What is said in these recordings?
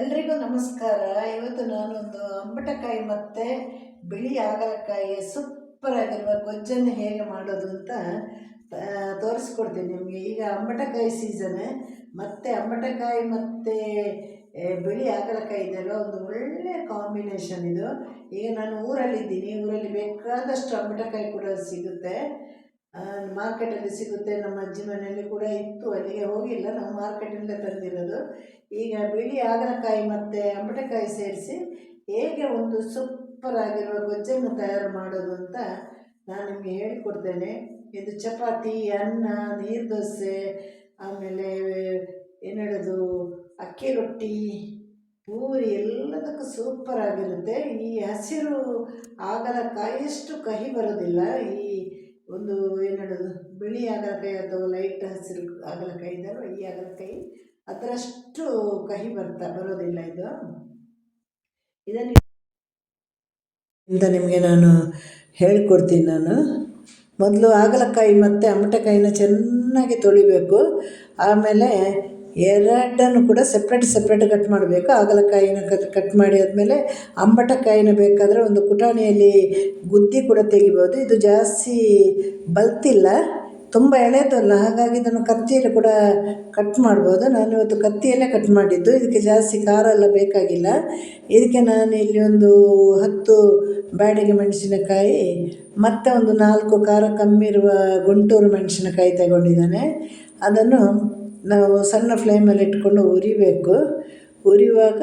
ಎಲ್ರಿಗೂ ನಮಸ್ಕಾರ. ಇವತ್ತು ನಾನೊಂದು ಅಂಬಟಕಾಯಿ ಮತ್ತು ಬಿಳಿ ಹಾಗಲಕಾಯಿಯ ಸೂಪರ್ ಆಗಿರುವ ಗೊಜ್ಜನ್ನು ಹೇಗೆ ಮಾಡೋದು ಅಂತ ತೋರಿಸ್ಕೊಡ್ತೀನಿ ನಿಮಗೆ. ಈಗ ಅಂಬಟಕಾಯಿ ಸೀಸನ್ ಮತ್ತು ಅಂಬಟಕಾಯಿ ಮತ್ತು ಬಿಳಿ ಹಾಗಲಕಾಯಿ ಇದೆಯಲ್ಲ ಒಂದು ಒಳ್ಳೆಯ ಕಾಂಬಿನೇಷನ್ ಇದು. ಈಗ ನಾನು ಊರಲ್ಲಿದ್ದೀನಿ. ಊರಲ್ಲಿ ಬೇಕಾದಷ್ಟು ಅಂಬಟಕಾಯಿ ಕೂಡ ಸಿಗುತ್ತೆ. ಮಾರ್ಕೆಟಲ್ಲಿ ಸಿಗುತ್ತೆ. ನಮ್ಮ ಅಜ್ಜಿ ಮನೆಯಲ್ಲಿ ಕೂಡ ಇತ್ತು. ಅಲ್ಲಿಗೆ ಹೋಗಿಲ್ಲ. ನಾವು ಮಾರ್ಕೆಟಿಂದ ತಂದಿರೋದು. ಈಗ ಬಿಳಿ ಆಗಲಕಾಯಿ ಮತ್ತು ಅಂಬಟೆಕಾಯಿ ಸೇರಿಸಿ ಹೇಗೆ ಒಂದು ಸೂಪರ್ ಆಗಿರುವ ಗೊಜ್ಜನ್ನು ತಯಾರು ಮಾಡೋದು ಅಂತ ನಾನು ನಿಮಗೆ ಹೇಳಿಕೊಡ್ತೇನೆ. ಇದು ಚಪಾತಿ, ಅನ್ನ, ನೀರು ದೋಸೆ, ಆಮೇಲೆ ಏನು ಅಕ್ಕಿ ರೊಟ್ಟಿ, ಪೂರಿ ಎಲ್ಲದಕ್ಕೂ ಸೂಪರ್ ಆಗಿರುತ್ತೆ. ಈ ಹಸಿರು ಆಗಲಕಾಯಿಯಷ್ಟು ಕಹಿ ಬರೋದಿಲ್ಲ. ಈ ಒಂದು ಏನು ಹೇಳೋದು ಬಿಳಿ ಹಾಗಲಕಾಯಿ ಅಥವಾ ಲೈಟ್ ಹಸಿರು ಹಾಗಲಕಾಯಿ ಈ ಹಾಗಲಕಾಯಿ ಅದರಷ್ಟು ಕಹಿ ಬರ್ತಾ, ಬರೋದಿಲ್ಲ ಇದು. ಇದನ್ನು ಇಂದ ನಿಮಗೆ ನಾನು ಹೇಳ್ಕೊಡ್ತೀನಿ ನಾನು. ಮೊದಲು ಹಾಗಲಕಾಯಿ ಮತ್ತು ಅಮಟಕಾಯಿನ ಚೆನ್ನಾಗಿ ತೊಳಿಬೇಕು. ಆಮೇಲೆ ಎರಡನ್ನು ಕೂಡ ಸಪ್ರೇಟ್ ಸಪ್ರೇಟ್ ಕಟ್ ಮಾಡಬೇಕು. ಹಾಗಲಕಾಯಿನ ಕಟ್ ಕಟ್ ಮಾಡಿ ಆದಮೇಲೆ ಅಂಬಟಕಾಯಿನ ಬೇಕಾದರೆ ಒಂದು ಕುಟಾಣಿಯಲ್ಲಿ ಗುದ್ದಿ ಕೂಡ ತೆಗಿಬೋದು. ಇದು ಜಾಸ್ತಿ ಬಲ್ತಿಲ್ಲ ತುಂಬ ಎಳೆದಲ್ಲ ಹಾಗಾಗಿ ಇದನ್ನು ಕತ್ತಿಯಲ್ಲಿ ಕೂಡ ಕಟ್ ಮಾಡ್ಬೋದು. ನಾನು ಇವತ್ತು ಕತ್ತಿಯಲ್ಲೇ ಕಟ್ ಮಾಡಿದ್ದು. ಇದಕ್ಕೆ ಜಾಸ್ತಿ ಖಾರ ಎಲ್ಲ ಬೇಕಾಗಿಲ್ಲ. ಇದಕ್ಕೆ ನಾನು ಇಲ್ಲಿ ಒಂದು ಹತ್ತು ಬ್ಯಾಡಿಗೆ ಮೆಣಸಿನಕಾಯಿ, ಮತ್ತು ಒಂದು ನಾಲ್ಕು ಖಾರ ಕಮ್ಮಿ ಇರುವ ಗುಂಟೂರು ಮೆಣಸಿನಕಾಯಿ ತಗೊಂಡಿದ್ದಾನೆ. ಅದನ್ನು ನಾವು ಸಣ್ಣ ಫ್ಲೇಮಲ್ಲಿ ಇಟ್ಕೊಂಡು ಉರಿಬೇಕು ಉರಿಯುವಾಗ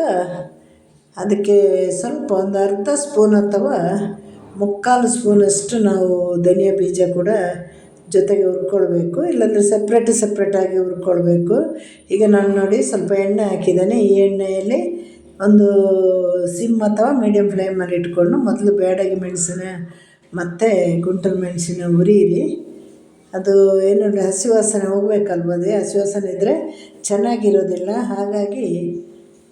ಅದಕ್ಕೆ ಸ್ವಲ್ಪ ಒಂದು ಅರ್ಧ ಸ್ಪೂನ್ ಅಥವಾ ಮುಕ್ಕಾಲು ಸ್ಪೂನಷ್ಟು ನಾವು ಧನಿಯಾ ಬೀಜ ಕೂಡ ಜೊತೆಗೆ ಹುರ್ಕೊಳ್ಬೇಕು. ಇಲ್ಲಾಂದರೆ ಸಪ್ರೇಟ್ ಸಪ್ರೇಟಾಗಿ ಹುರ್ಕೊಳ್ಬೇಕು. ಈಗ ನಾನು ನೋಡಿ ಸ್ವಲ್ಪ ಎಣ್ಣೆ ಹಾಕಿದ್ದೇನೆ. ಈ ಎಣ್ಣೆಯಲ್ಲಿ ಒಂದು ಸಿಮ್ ಅಥವಾ ಮೀಡಿಯಮ್ ಫ್ಲೇಮಲ್ಲಿ ಇಟ್ಕೊಂಡು ಮೊದಲು ಬೇಡಗಿ ಮೆಣಸಿನ ಮತ್ತು ಗುಂಟಲು ಮೆಣಸಿನ ಉರಿಯಿರಿ ಅದು ಏನು ಹಸಿ ವಾಸನೆ ಹೋಗ್ಬೇಕಲ್ವ ಅದೇ? ಹಸಿ ವಾಸನೆ ಇದ್ದರೆ ಚೆನ್ನಾಗಿರೋದಿಲ್ಲ. ಹಾಗಾಗಿ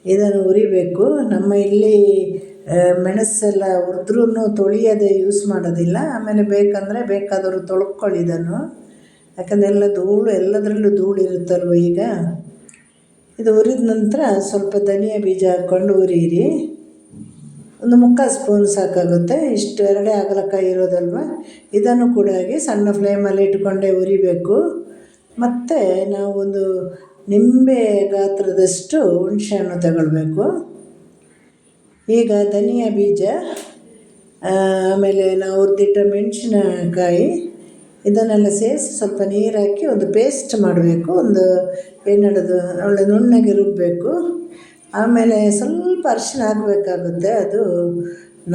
ಇದನ್ನು ಉರಿಬೇಕು. ನಮ್ಮ ಇಲ್ಲಿ ಮೆಣಸೆಲ್ಲ ಹುರಿದ್ರೂ ತೊಳೆಯದೆ ಯೂಸ್ ಮಾಡೋದಿಲ್ಲ. ಆಮೇಲೆ ಬೇಕಂದರೆ ಬೇಕಾದವರು ತೊಳ್ಕೊಳ್ಳಿ ಇದನ್ನು. ಯಾಕಂದರೆ ಎಲ್ಲ ಧೂಳು, ಎಲ್ಲದರಲ್ಲೂ ಧೂಳು ಇರುತ್ತಲ್ವ ಈಗ? ಇದು ಉರಿದ ನಂತರ ಸ್ವಲ್ಪ ಧನಿಯಾ ಬೀಜ ಹಾಕ್ಕೊಂಡು ಹುರಿಯಿರಿ ಒಂದು ಮುಕ್ಕಾಲು ಸ್ಪೂನ್ ಸಾಕಾಗುತ್ತೆ. ಇಷ್ಟು ಎರಡೇ ಹಾಗಲಕಾಯಿ ಇರೋದಲ್ವ? ಇದನ್ನು ಕೂಡ ಹಾಗೆ ಸಣ್ಣ ಫ್ಲೇಮಲ್ಲಿ ಇಟ್ಕೊಂಡೇ ಉರಿಬೇಕು ಮತ್ತು ನಾವು ಒಂದು ನಿಂಬೆ ಗಾತ್ರದಷ್ಟು ಹುಣಸೆಹಣ್ಣು ತಗೊಳ್ಬೇಕು. ಈಗ ಧನಿಯಾ ಬೀಜ ಆಮೇಲೆ ನಾವು ಉರ್ದಿಟ್ಟ ಮೆಣಸಿನಕಾಯಿ, ಇದನ್ನೆಲ್ಲ ಸೇರಿಸಿ ಸ್ವಲ್ಪ ನೀರು ಹಾಕಿ ಒಂದು ಪೇಸ್ಟ್ ಮಾಡಬೇಕು. ಒಂದು ಏನಡೋದು ಒಳ್ಳೆ ನುಣ್ಣಗೆ ರುಬ್ಬಬೇಕು ಆಮೇಲೆ ಸ್ವಲ್ಪ ಅರಿಶಿನ ಹಾಕಬೇಕಾಗುತ್ತೆ. ಅದು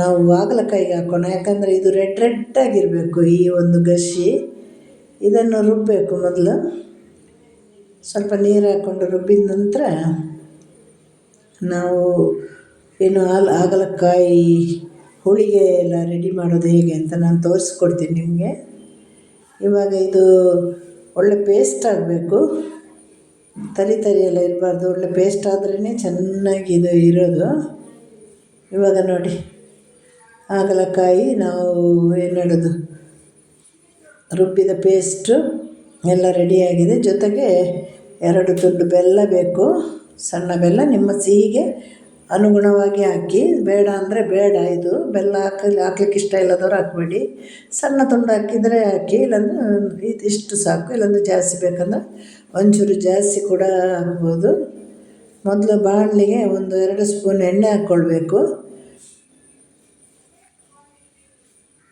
ನಾವು ಹಾಗಲಕಾಯಿಗೆ ಹಾಕೋಣ. ಯಾಕಂದರೆ ಇದು ರೆಡ್ ರೆಡ್ ಆಗಿರಬೇಕು ಈ ಒಂದು ಗಸಿ. ಇದನ್ನು ರುಬ್ಬಬೇಕು ಮೊದಲು. ಸ್ವಲ್ಪ ನೀರು ಹಾಕ್ಕೊಂಡು ರುಬ್ಬಿದ ನಂತರ ನಾವು ಏನು ಹಾಲು ಹಾಗಲಕಾಯಿ ಹೋಳಿಗೆ ಎಲ್ಲ ರೆಡಿ ಮಾಡೋದು ಹೇಗೆ ಅಂತ ನಾನು ತೋರಿಸ್ಕೊಡ್ತೀನಿ ನಿಮಗೆ. ಇವಾಗ ಇದು ಒಳ್ಳೆ ಪೇಸ್ಟ್ ಆಗಬೇಕು. ತರಿ ತರಿ ಎಲ್ಲ ಇರಬಾರ್ದು, ಒಳ್ಳೆ ಪೇಸ್ಟ್ ಆದ್ರೇ ಚೆನ್ನಾಗಿ ಇದು ಇರೋದು. ಇವಾಗ ನೋಡಿ, ಹಾಗಲಕಾಯಿ ನಾವು ಏನು ಹೇಳೋದು? ರುಬ್ಬಿದ ಪೇಸ್ಟು ಎಲ್ಲ ರೆಡಿಯಾಗಿದೆ ಜೊತೆಗೆ ಎರಡು ತುಂಡು ಬೆಲ್ಲ ಬೇಕು. ಸಣ್ಣ ಬೆಲ್ಲ, ನಿಮ್ಮ ಸಿಹಿಗೆ ಅನುಗುಣವಾಗಿ ಹಾಕಿ. ಬೇಡ ಅಂದರೆ ಬೇಡ ಇದು. ಬೆಲ್ಲ ಹಾಕಲಿ ಹಾಕ್ಲಿಕ್ಕೆ ಇಷ್ಟ ಇಲ್ಲದವ್ರು ಹಾಕಬೇಡಿ. ಸಣ್ಣ ತುಂಡು ಹಾಕಿದರೆ ಹಾಕಿ, ಇಲ್ಲಾಂದ್ರೆ ಇದು ಇಷ್ಟು ಸಾಕು. ಇಲ್ಲಾಂದ್ರೆ ಜಾಸ್ತಿ ಬೇಕಂದ್ರೆ ಒಂಚೂರು ಜಾಸ್ತಿ ಕೂಡ ಹಾಕ್ಬೋದು ಮೊದಲು ಬಾಣಲಿಗೆ ಒಂದು ಎರಡು ಸ್ಪೂನ್ ಎಣ್ಣೆ ಹಾಕ್ಕೊಳ್ಬೇಕು.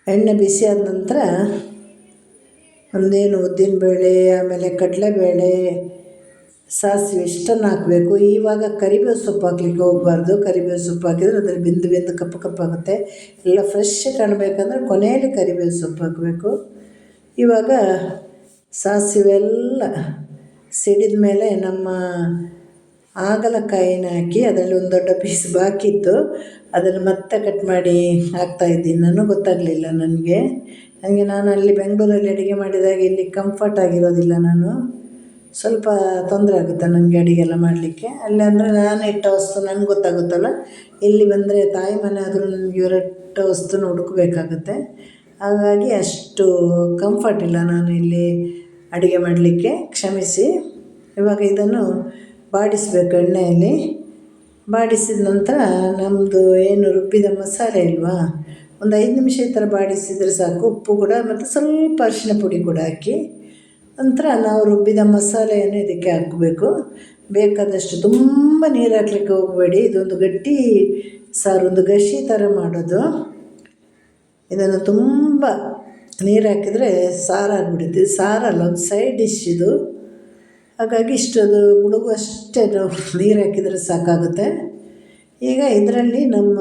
ಎಣ್ಣೆ ಬಿಸಿ ಆದ ನಂತರ ಒಂದೇನು ಉದ್ದಿನಬೇಳೆ ಆಮೇಲೆ ಕಡಲೆಬೇಳೆ, ಸಾಸಿವೆ ಇಷ್ಟನ್ನು ಹಾಕಬೇಕು. ಇವಾಗ ಕರಿಬೇವು ಸೊಪ್ಪು ಹಾಕ್ಲಿಕ್ಕೆ ಹೋಗಬಾರ್ದು. ಕರಿಬೇವು ಸೊಪ್ಪು ಹಾಕಿದರೆ ಅದ್ರಲ್ಲಿ ಬಿಂದು ಬಿಂದು ಕಪ್ಪು ಕಪ್ಪಾಗುತ್ತೆ ಎಲ್ಲ ಫ್ರೆಶ್ ಕಾಣಬೇಕಂದ್ರೆ ಕೊನೆಯಲ್ಲಿ ಕರಿಬೇವು ಸೊಪ್ಪು ಹಾಕಬೇಕು. ಇವಾಗ ಸಾಸಿವೆ ಎಲ್ಲ ಸಿಡಿದ ಮೇಲೆ ನಮ್ಮ ಹಾಗಲಕಾಯಿನ ಹಾಕಿ ಅದರಲ್ಲಿ ಒಂದು ದೊಡ್ಡ ಪೀಸ್ ಬಾಕಿತ್ತು ಅದನ್ನು ಮತ್ತೆ ಕಟ್ ಮಾಡಿ ಹಾಕ್ತಾಯಿದ್ದೀನಿ ನಾನು ಗೊತ್ತಾಗಲಿಲ್ಲ ನನಗೆ. ನನಗೆ ನಾನು ಅಲ್ಲಿ ಬೆಂಗಳೂರಲ್ಲಿ ಅಡುಗೆ ಮಾಡಿದಾಗ ಇಲ್ಲಿ ಕಂಫರ್ಟ್ ಆಗಿರೋದಿಲ್ಲ ನಾನು. ಸ್ವಲ್ಪ ತೊಂದರೆ ಆಗುತ್ತೆ ನನಗೆ ಅಡುಗೆ ಎಲ್ಲ ಮಾಡಲಿಕ್ಕೆ. ಅಲ್ಲಿ ಅಂದರೆ ನಾನು ಇಟ್ಟ ವಸ್ತು ನನಗೆ ಗೊತ್ತಾಗುತ್ತಲ್ಲ. ಇಲ್ಲಿ ಬಂದರೆ ತಾಯಿ ಮನೆ ಆದರೂ ನನಗೆ ಇವರಿಟ್ಟ ವಸ್ತುನ ಹುಡುಕಬೇಕಾಗುತ್ತೆ. ಹಾಗಾಗಿ ಅಷ್ಟು ಕಂಫರ್ಟ್ ಇಲ್ಲ ನಾನು ಇಲ್ಲಿ. ಅಡುಗೆ ಮಾಡಲಿಕ್ಕೆ ಕ್ಷಮಿಸಿ. ಇವಾಗ ಇದನ್ನು ಬಾಡಿಸಬೇಕು ಎಣ್ಣೆಯಲ್ಲಿ. ಬಾಡಿಸಿದ ನಂತರ ನಮ್ಮದು ಏನು ರುಬ್ಬಿದ ಮಸಾಲೆ ಇಲ್ವಾ, ಒಂದು ಐದು ನಿಮಿಷ ಈ ಥರ ಬಾಡಿಸಿದರೆ ಸಾಕು. ಉಪ್ಪು ಕೂಡ ಮತ್ತು ಸ್ವಲ್ಪ ಅರಿಶಿನ ಪುಡಿ ಕೂಡ ಹಾಕಿ ನಂತರ ನಾವು ರುಬ್ಬಿದ ಮಸಾಲೆಯನ್ನು ಇದಕ್ಕೆ ಹಾಕಬೇಕು. ಬೇಕಾದಷ್ಟು ತುಂಬ ನೀರು ಹಾಕ್ಲಿಕ್ಕೆ ಹೋಗಬೇಡಿ. ಇದೊಂದು ಗಟ್ಟಿ ಸಾರು, ಒಂದು ಗಶಿ ಥರ ಮಾಡೋದು. ಇದನ್ನು ತುಂಬ ನೀರು ಹಾಕಿದರೆ ಸಾರಾಗ್ಬಿಡುತ್ತೆ ಸಾರಲ್ಲ ಒಂದು ಸೈಡ್ ಡಿಶ್ ಇದು. ಹಾಗಾಗಿ ಇಷ್ಟೊಂದು ಮುಳುಗುವಷ್ಟೇ ನಾವು ನೀರು ಹಾಕಿದರೆ ಸಾಕಾಗುತ್ತೆ. ಈಗ ಇದರಲ್ಲಿ ನಮ್ಮ,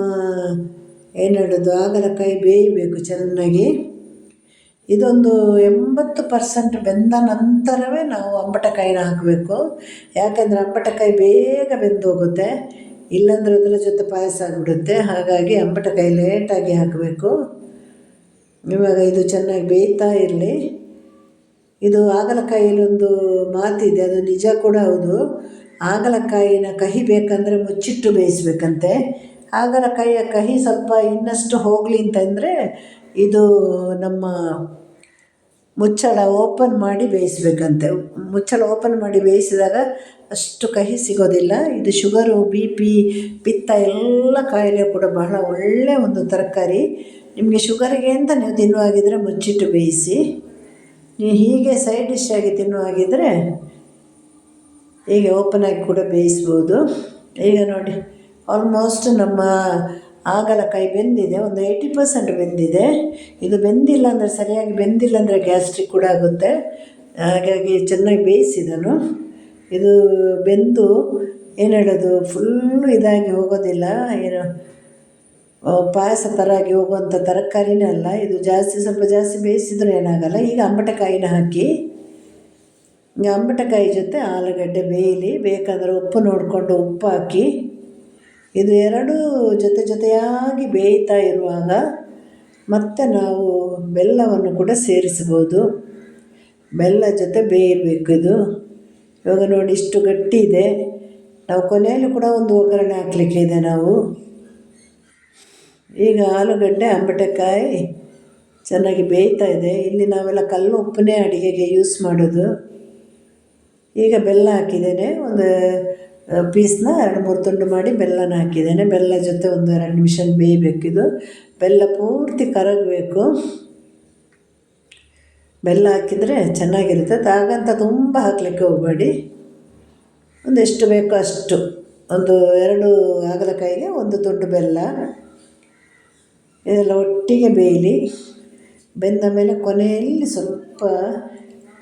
ಏನು ಹೇಳೋದು, ಹಾಗಲಕಾಯಿ ಬೇಯಬೇಕು ಚೆನ್ನಾಗಿ. ಇದೊಂದು ಎಂಬತ್ತು ಪರ್ಸೆಂಟ್ ಬೆಂದ ನಂತರವೇ ನಾವು ಅಂಬಟಕಾಯಿನ ಹಾಕಬೇಕು. ಯಾಕೆಂದರೆ ಅಂಬಟಕಾಯಿ ಬೇಗ ಬೆಂದೋಗುತ್ತೆ ಇಲ್ಲಾಂದ್ರೆ ಅದರ ಜೊತೆ ಪಾಯಸ ಆಗಿಬಿಡುತ್ತೆ. ಹಾಗಾಗಿ ಅಂಬಟಕಾಯಿ ಲೇಟಾಗಿ ಹಾಕಬೇಕು. ಇವಾಗ ಇದು ಚೆನ್ನಾಗಿ ಬೇಯ್ತಾ ಇರಲಿ. ಇದು ಹಾಗಲಕಾಯಿಲೊಂದು ಮಾತಿದೆ, ಅದು ನಿಜ ಕೂಡ ಹೌದು. ಹಾಗಲಕಾಯಿನ ಕಹಿ ಬೇಕಂದರೆ ಮುಚ್ಚಿಟ್ಟು ಬೇಯಿಸ್ಬೇಕಂತೆ. ಹಾಗಲಕಾಯಿಯ ಕಹಿ ಸ್ವಲ್ಪ ಇನ್ನಷ್ಟು ಹೋಗಲಿ ಅಂತಂದರೆ ಇದು ನಮ್ಮ ಮುಚ್ಚಳ ಓಪನ್ ಮಾಡಿ ಬೇಯಿಸ್ಬೇಕಂತೆ. ಮುಚ್ಚಳ ಓಪನ್ ಮಾಡಿ ಬೇಯಿಸಿದಾಗ ಅಷ್ಟು ಕಹಿ ಸಿಗೋದಿಲ್ಲ. ಇದು ಶುಗರು, ಬಿ ಪಿ, ಪಿತ್ತ ಎಲ್ಲ ಕಾಯಿಲೆ ಕೂಡ ಬಹಳ ಒಳ್ಳೆಯ ಒಂದು ತರಕಾರಿ. ನಿಮಗೆ ಶುಗರಿಗೆ ಅಂತ ನೀವು ತಿನ್ನುವಾಗಿದ್ದರೆ ಮುಚ್ಚಿಟ್ಟು ಬೇಯಿಸಿ. ನೀವು ಹೀಗೆ ಸೈಡ್ ಡಿಶ್ ಆಗಿ ತಿನ್ನುವಾಗಿದ್ದರೆ ಹೀಗೆ ಓಪನ್ ಆಗಿ ಕೂಡ ಬೇಯಿಸ್ಬೋದು. ಈಗ ನೋಡಿ ಆಲ್ಮೋಸ್ಟ್ ನಮ್ಮ ಹಾಗಲಕಾಯಿ ಬೆಂದಿದೆ, ಒಂದು ಏಯ್ಟಿ ಪರ್ಸೆಂಟ್ ಬೆಂದಿದೆ. ಇದು ಬೆಂದಿಲ್ಲ ಅಂದರೆ ಸರಿಯಾಗಿ ಬೆಂದಿಲ್ಲ ಅಂದರೆ ಗ್ಯಾಸ್ಟ್ರಿಕ್ ಕೂಡ ಆಗುತ್ತೆ. ಹಾಗಾಗಿ ಚೆನ್ನಾಗಿ ಬೇಯಿಸಿದನು. ಇದು ಬೆಂದು, ಏನು ಹೇಳೋದು ಫುಲ್ಲು ಇದಾಗಿ ಹೋಗೋದಿಲ್ಲ. ಏನು ಪಾಯಸ ಥರ ಆಗಿ ಹೋಗುವಂಥ ತರಕಾರಿನೇ ಅಲ್ಲ, ಇದು ಜಾಸ್ತಿ ಸ್ವಲ್ಪ ಜಾಸ್ತಿ ಬೇಯಿಸಿದರೂ ಏನಾಗಲ್ಲ. ಈಗ ಅಂಬಟಕಾಯಿನ ಹಾಕಿ ಅಂಬಟಕಾಯಿ ಜೊತೆ ಆಲೂಗಡ್ಡೆ ಬೇಯಲಿ, ಬೇಕಾದರೆ ಉಪ್ಪು ನೋಡಿಕೊಂಡು ಉಪ್ಪು ಹಾಕಿ, ಇದು ಎರಡೂ ಜೊತೆ ಜೊತೆಯಾಗಿ ಬೇಯ್ತಾ ಇರುವಾಗ ಮತ್ತೆ ನಾವು ಬೆಲ್ಲವನ್ನು ಕೂಡ ಸೇರಿಸ್ಬೋದು ಬೆಲ್ಲ ಜೊತೆ ಬೇಯಬೇಕು ಇದು. ಇವಾಗ ನೋಡಿ, ಇಷ್ಟು ಗಟ್ಟಿ ಇದೆ. ನಾವು ಕೊನೆಯಲ್ಲಿ ಕೂಡ ಒಂದು ಒಗ್ಗರಣೆ ಹಾಕಲಿಕ್ಕೆ ಇದೆ ನಾವು. ಈಗ ಆಲೂಗಡ್ಡೆ, ಅಂಬಟೆಕಾಯಿ ಚೆನ್ನಾಗಿ ಬೇಯ್ತಾ ಇದೆ. ಇಲ್ಲಿ ನಾವೆಲ್ಲ ಕಲ್ಲು ಉಪ್ಪನ್ನೇ ಅಡುಗೆಗೆ ಯೂಸ್ ಮಾಡೋದು. ಈಗ ಬೆಲ್ಲ ಹಾಕಿದ್ದೇನೆ. ಒಂದು ಪೀಸ್ನ ಎರಡು, ಮೂರು ತುಂಡು ಮಾಡಿ ಬೆಲ್ಲನ ಹಾಕಿದ್ದೇನೆ. ಬೆಲ್ಲ ಜೊತೆ ಒಂದು ಎರಡು ನಿಮಿಷ ಬೇಯಬೇಕಿದು ಬೆಲ್ಲ ಪೂರ್ತಿ ಕರಗಬೇಕು. ಬೆಲ್ಲ ಹಾಕಿದರೆ ಚೆನ್ನಾಗಿರುತ್ತೆ. ಹಾಗಂತ ತುಂಬ ಹಾಕಲಿಕ್ಕೆ ಹೋಗಬೇಡಿ. ಒಂದು ಎಷ್ಟು ಬೇಕೋ ಅಷ್ಟು. ಒಂದು ಎರಡು ಹಾಗಲಕಾಯಿಗೆ ಒಂದು ತುಂಡು ಬೆಲ್ಲ. ಇದೆಲ್ಲ ಒಟ್ಟಿಗೆ ಬೇಯಲಿ. ಬೆಂದ ಮೇಲೆ ಕೊನೆಯಲ್ಲಿ ಸ್ವಲ್ಪ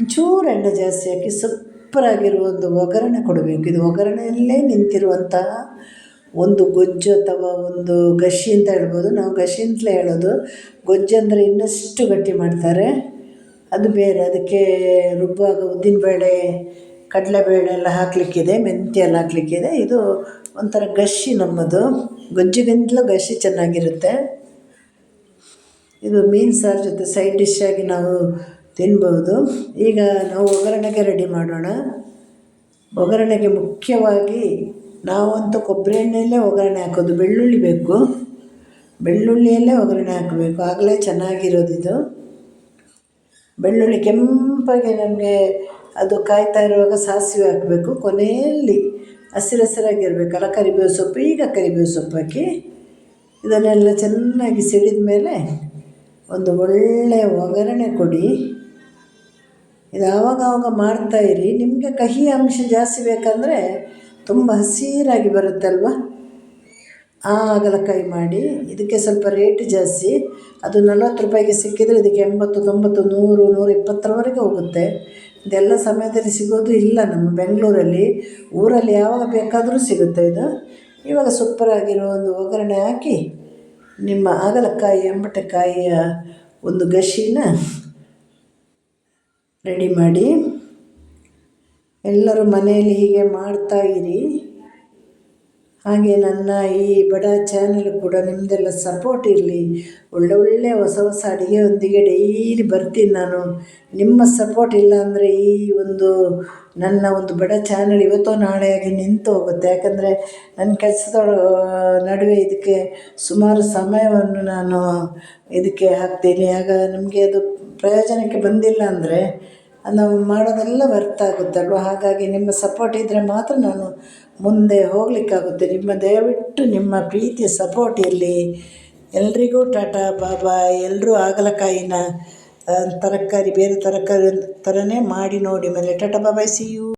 ಚೂರು ಎಣ್ಣೆ ಜಾಸ್ತಿ ಹಾಕಿ ಸೂಪರಾಗಿರುವ ಒಂದು ಒಗ್ಗರಣೆ ಕೊಡಬೇಕು. ಇದು ಒಗ್ಗರಣೆಯಲ್ಲೇ ನಿಂತಿರುವಂತಹ ಒಂದು ಗೊಜ್ಜು ಅಥವಾ ಒಂದು ಗಶಿ ಅಂತ ಹೇಳ್ಬೋದು. ನಾವು ಗಶಿ ಅಂತಲೇ ಹೇಳೋದು. ಗೊಜ್ಜು ಅಂದರೆ ಇನ್ನಷ್ಟು ಗಟ್ಟಿ ಮಾಡ್ತಾರೆ. ಅದು ಬೇರೆ, ಅದಕ್ಕೆ ರುಬ್ಬುವಾಗ ಉದ್ದಿನಬೇಳೆ, ಕಡಲೆಬೇಳೆ ಎಲ್ಲ ಹಾಕಲಿಕ್ಕಿದೆ, ಮೆಂತ್ಯ ಎಲ್ಲ ಹಾಕಲಿಕ್ಕಿದೆ. ಇದು ಒಂಥರ ಗಶಿ ನಮ್ಮದು. ಗೊಜ್ಜಿಗಿಂತಲೂ ಗಶಿ ಚೆನ್ನಾಗಿರುತ್ತೆ. ಇದು ಮೀನು ಸಾರು ಜೊತೆ ಸೈಡ್ ಡಿಶ್ ಆಗಿ ನಾವು ತಿನ್ಬೋದು. ಈಗ ನಾವು ಒಗ್ಗರಣೆಗೆ ರೆಡಿ ಮಾಡೋಣ. ಒಗ್ಗರಣೆಗೆ ಮುಖ್ಯವಾಗಿ ನಾವಂತೂ ಕೊಬ್ಬರಿ ಎಣ್ಣೆಯಲ್ಲೇ ಒಗ್ಗರಣೆ ಹಾಕೋದು. ಬೆಳ್ಳುಳ್ಳಿ ಬೇಕು. ಬೆಳ್ಳುಳ್ಳಿಯಲ್ಲೇ ಒಗ್ಗರಣೆ ಹಾಕಬೇಕು. ಆಗಲೇ ಚೆನ್ನಾಗಿರೋದಿದು ಬೆಳ್ಳುಳ್ಳಿ ಕೆಂಪಾಗಿ ನಮಗೆ ಅದು ಕಾಯ್ತಾ ಇರುವಾಗ ಸಾಸಿವೆ ಹಾಕಬೇಕು. ಕೊನೆಯಲ್ಲಿ ಹಸಿರು ಹಸಿರಾಗಿರಬೇಕಲ್ಲ ಕರಿಬೇವು ಸೊಪ್ಪು. ಈಗ ಕರಿಬೇವು ಸೊಪ್ಪು ಹಾಕಿ ಇದನ್ನೆಲ್ಲ ಚೆನ್ನಾಗಿ ಸಿಡಿದ ಮೇಲೆ ಒಂದು ಒಳ್ಳೆಯ ಒಗ್ಗರಣೆ ಕೊಡಿ. ಇದು ಆವಾಗ ಆವಾಗ ಮಾಡ್ತಾಯಿರಿ ನಿಮಗೆ ಕಹಿ ಅಂಶ ಜಾಸ್ತಿ ಬೇಕಂದರೆ ತುಂಬ ಹಸಿರಾಗಿ ಬರುತ್ತಲ್ವ? ಆ ಹಾಗಲಕಾಯಿ ಮಾಡಿ. ಇದಕ್ಕೆ ಸ್ವಲ್ಪ ರೇಟ್ ಜಾಸ್ತಿ. ಅದು ನಲ್ವತ್ತು ರೂಪಾಯಿಗೆ ಸಿಕ್ಕಿದರೆ ಇದಕ್ಕೆ ಎಂಬತ್ತು, ತೊಂಬತ್ತು, ನೂರು ನೂರ ಇಪ್ಪತ್ತರವರೆಗೆ ಹೋಗುತ್ತೆ. ಇದೆಲ್ಲ ಸಮಯದಲ್ಲಿ ಸಿಗೋದು ಇಲ್ಲ ನಮ್ಮ ಬೆಂಗಳೂರಲ್ಲಿ. ಊರಲ್ಲಿ ಯಾವಾಗ ಬೇಕಾದರೂ ಸಿಗುತ್ತೆ ಇದು. ಇವಾಗ ಸೂಪರಾಗಿರೋ ಒಂದು ಒಗ್ಗರಣೆ ಹಾಕಿ ನಿಮ್ಮ ಹಾಗಲಕಾಯಿ ಅಂಬಟೆಕಾಯಿಯ ಒಂದು ಗಶಿನ ರೆಡಿ ಮಾಡಿ. ಎಲ್ಲರೂ ಮನೆಯಲ್ಲಿ ಹೀಗೆ ಮಾಡ್ತಾಯಿರಿ ಹಾಗೆ ನನ್ನ ಈ ಬಡ ಚಾನಲ್ ಕೂಡ ನಿಮ್ಮದೆಲ್ಲ ಸಪೋರ್ಟ್ ಇರಲಿ. ಒಳ್ಳೆ ಒಳ್ಳೆಯ ಹೊಸ ಹೊಸ ಅಡುಗೆಯೊಂದಿಗೆ ಡೈಲಿ ಬರ್ತೀನಿ ನಾನು. ನಿಮ್ಮ ಸಪೋರ್ಟ್ ಇಲ್ಲ ಅಂದರೆ ಈ ಒಂದು ನನ್ನ ಒಂದು ಬಡ ಚಾನಲ್ ಇವತ್ತೋ ನಾಳೆ ಆಗಿ ನಿಂತು ಹೋಗುತ್ತೆ. ಯಾಕಂದರೆ ನನ್ನ ಕೆಲಸದ ನಡುವೆ ಇದಕ್ಕೆ ಸುಮಾರು ಸಮಯವನ್ನು ನಾನು ಇದಕ್ಕೆ ಹಾಕ್ತೀನಿ. ಆಗ ನಮಗೆ ಅದು ಪ್ರಯೋಜನಕ್ಕೆ ಬಂದಿಲ್ಲ ಅಂದರೆ ನಾವು ಮಾಡೋದೆಲ್ಲ ವ್ಯರ್ಥ ಆಗುತ್ತಲ್ವ? ಹಾಗಾಗಿ ನಿಮ್ಮ ಸಪೋರ್ಟ್ ಇದ್ದರೆ ಮಾತ್ರ ನಾನು ಮುಂದೆ ಹೋಗಲಿಕ್ಕಾಗುತ್ತೆ. ನಿಮ್ಮ ದಯವಿಟ್ಟು ನಿಮ್ಮ ಪ್ರೀತಿ ಸಪೋರ್ಟ್ ಇರಲಿ. ಎಲ್ರಿಗೂ ಟಾಟಾ, ಬಾಬಾ ಎಲ್ಲರೂ ಹಾಗಲಕಾಯಿನ ತರಕಾರಿ, ಬೇರೆ ತರಕಾರಿ ಥರನೇ ಮಾಡಿ ನೋಡಿ. ಮೇಲೆ Tata bye bye bye see you